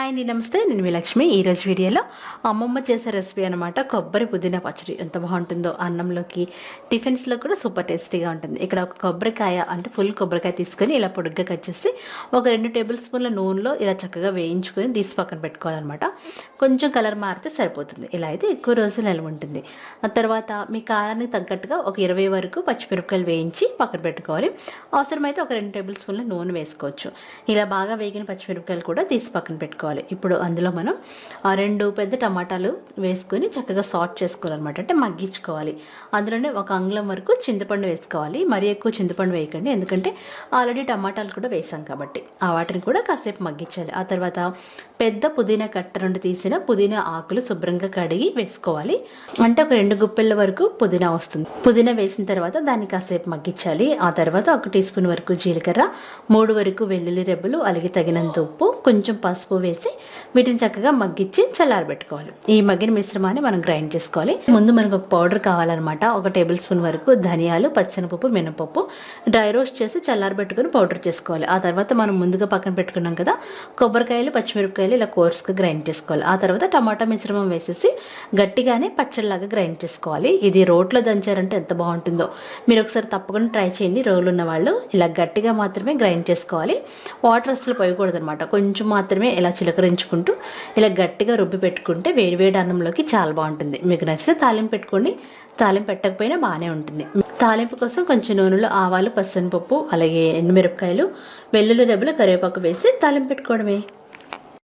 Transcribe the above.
Hi అండి నమస్తే నేను మీ లక్ష్మి ఈరోజు వీడియోలో అమ్మమ్మ చేసే రెసిపీ అనమాట కొబ్బరి పుదీనా పచ్చడి. ఎంత బాగుంటుందో అన్నంలోకి టిఫిన్స్లో కూడా సూపర్ టేస్టీగా ఉంటుంది. ఇక్కడ ఒక కొబ్బరికాయ అంటే ఫుల్ కొబ్బరికాయ తీసుకొని ఇలా పొడుగ్గా కట్ చేసి ఒక రెండు టేబుల్ స్పూన్ల నూనెలో ఇలా చక్కగా వేయించుకొని తీసి పక్కన పెట్టుకోవాలన్నమాట. కొంచెం కలర్ మారితే సరిపోతుంది. ఇలా అయితే ఎక్కువ రోజులు నిల్వ ఉంటుంది. ఆ తర్వాత మీ కారానికి తగ్గట్టుగా ఒక ఇరవై వరకు పచ్చిమిరపకాయలు వేయించి పక్కన పెట్టుకోవాలి. అవసరమైతే ఒక రెండు టేబుల్ స్పూన్ల నూనె వేసుకోవచ్చు. ఇలా బాగా వేగిన పచ్చిమిరపకాయలు కూడా తీసి పక్కన పెట్టుకోవాలి. ఇప్పుడు అందులో మనం ఆ రెండు పెద్ద టమాటాలు వేసుకొని చక్కగా సార్ట్ చేసుకోవాలన్నమాట. అంటే మగ్గించుకోవాలి. అందులోనే ఒక అంగుళం వరకు చింతపండు వేసుకోవాలి. మరీ ఎక్కువ చింతపండు వేయకండి. ఎందుకంటే ఆల్రెడీ టమాటాలు కూడా వేసాం కాబట్టి. ఆ వాటిని కూడా కాసేపు మగ్గించాలి. ఆ తర్వాత పెద్ద పుదీనా కట్ట రెండు తీసిన పుదీనా ఆకులు శుభ్రంగా కడిగి వేసుకోవాలి. అంటే ఒక రెండు గుప్పెళ్ళ వరకు పుదీనా వస్తుంది. పుదీనా వేసిన తర్వాత దాన్ని కాసేపు మగ్గించాలి. ఆ తర్వాత ఒక టీ స్పూన్ వరకు జీలకర్ర మూడు వరకు వెల్లుల్లి రెబ్బలు అలాగే తగినంత ఉప్పు కొంచెం పసుపు వేసి వీటిని చక్కగా మగ్గించి చల్లారబెట్టుకోవాలి. ఈ మగ్గిన మిశ్రమాన్ని మనం గ్రైండ్ చేసుకోవాలి. ముందు మనకు ఒక పౌడర్ కావాలన్నమాట. ఒక టేబుల్ స్పూన్ వరకు ధనియాలు పచ్చనిపప్పు మినపప్పు డ్రై రోస్ట్ చేసి చల్లారబెట్టుకుని పౌడర్ చేసుకోవాలి. ఆ తర్వాత మనం ముందుగా పక్కన పెట్టుకున్నాం కదా కొబ్బరికాయలు పచ్చిమిరపకాయలు ఇలా కోర్స్గా గ్రైండ్ చేసుకోవాలి. ఆ తర్వాత టమాటా మిశ్రమం వేసేసి గట్టిగానే పచ్చడిలాగా గ్రైండ్ చేసుకోవాలి. ఇది రోట్లో దంచారంటే ఎంత బాగుంటుందో. మీరు ఒకసారి తప్పకుండా ట్రై చేయండి. రోలు ఉన్న వాళ్ళు ఇలా గట్టిగా మాత్రమే గ్రైండ్ చేసుకోవాలి. వాటర్ అసలు పోయకూడదు అనమాట కొంచెం మాత్రమే ఇలా చిలకరించుకుంటూ ఇలా గట్టిగా రుబ్బి పెట్టుకుంటే వేడివేడి అన్నంలోకి చాలా బాగుంటుంది. మీకు నచ్చితే తాలింపు పెట్టుకోండి. తాలింపు పెట్టకపోయినా బాగానే ఉంటుంది. తాలింపు కోసం కొంచెం నూనెలో ఆవాలు పసనపప్పు అలాగే ఎండుమిరపకాయలు వెల్లుల్లి దెబ్బలు కరివేపాకు వేసి తాలింపు పెట్టుకోవడమే.